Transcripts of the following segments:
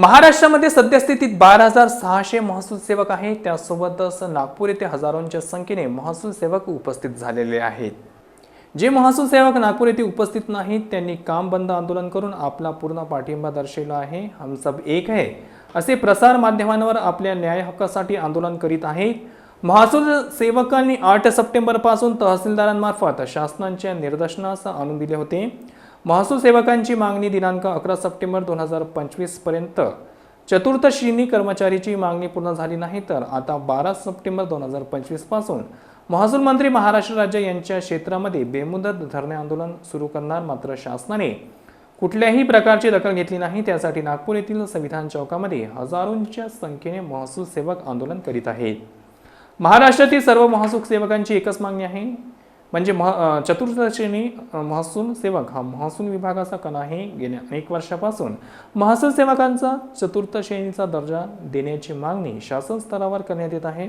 महाराष्ट्रामध्ये सद्यस्थितीत बारा हजार सहाशे महसूल सेवक आहेत. त्यासोबतच नागपूर येथे हजारोंच्या संख्येने महसूल सेवक उपस्थित झालेले आहेत. जे महसूल सेवक नागपूर येथे उपस्थित नाहीत त्यांनी काम बंद आंदोलन करून आपला पूर्ण पाठिंबा दर्शवला आहे. हम सब एक आहे असे प्रसार माध्यमांवर आपल्या न्याय हक्कासाठी आंदोलन करीत आहेत. महसूल सेवकांनी आठ सप्टेंबरपासून तहसीलदारांमार्फत शासनाच्या निदर्शनास आणून दिले होते. महसूल सेवकांची मागणी दिनांक अकरा सप्टेंबर दोन हजार पंचवीसपर्यंत चतुर्थ श्रेणी कर्मचारीची मागणी पूर्ण झाली नाही तर आता बारा सप्टेंबर दोन हजार पंचवीसपासून महसूल मंत्री महाराष्ट्र राज्य यांच्या क्षेत्रामध्ये बेमुदत धरणे आंदोलन सुरू करणार मात्र शासनाने कुठल्याही प्रकारची दखल घेतली नाही. त्यासाठी नागपूर येथील संविधान चौकामध्ये हजारोंच्या संख्येने महसूल सेवक आंदोलन करीत आहेत. महाराष्ट्रातील सर्व महसूल सेवकांची एकच मागणी आहे. म्हणजे मह अ, महसूल सेवक. हा महसूल विभागाचा कणा आहे गेल्या अनेक वर्षापासून. महसूल सेवकांचा चतुर्थ श्रेणीचा दर्जा देण्याची मागणी शासन स्तरावर करण्यात येत आहे.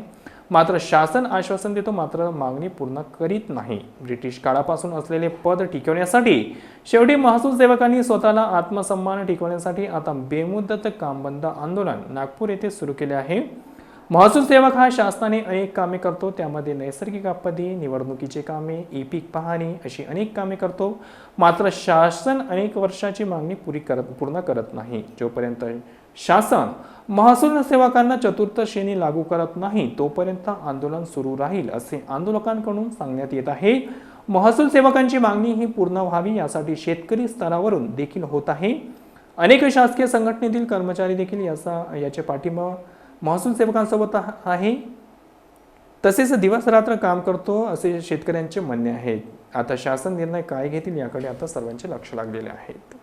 मात्र शासन आश्वासन देतो मात्र मागणी पूर्ण करीत नाही. ब्रिटिश काळापासून असलेले पद टिकवण्यासाठी शेवटी महसूल सेवकांनी स्वतःला आत्मसन्मान टिकवण्यासाठी आता बेमुदत कामबंद आंदोलन नागपूर येथे सुरू केले आहे. महसूल सेवक हा शासनाने अनेक कामे करतो त्यामध्ये नैसर्गिक आपत्ती निवडणुकीचे कामे ई पीक पाहणी अशी अनेक कामे करतो. मात्र शासन अनेक वर्षाची मागणी पुरी करत पूर्ण करत नाही. जोपर्यंत शासन महसूल सेवकांना चतुर्थ श्रेणी लागू करत नाही तोपर्यंत आंदोलन सुरू राहील असे आंदोलकांकडून सांगण्यात येत आहे. महसूल सेवकांची मागणी ही पूर्ण व्हावी यासाठी शेतकरी स्तरावरून देखील होत आहे. अनेक शासकीय संघटनेतील कर्मचारी देखील याचा याचे पाठिंबा महसूल सेवकांसोबत आहे. तसेच दिवस रात्र काम करतो असे शेतकऱ्यांचे म्हणणे आहे आता शासन निर्णय काय घेतील याकडे आता सर्वांचे लक्ष लागलेले आहेत.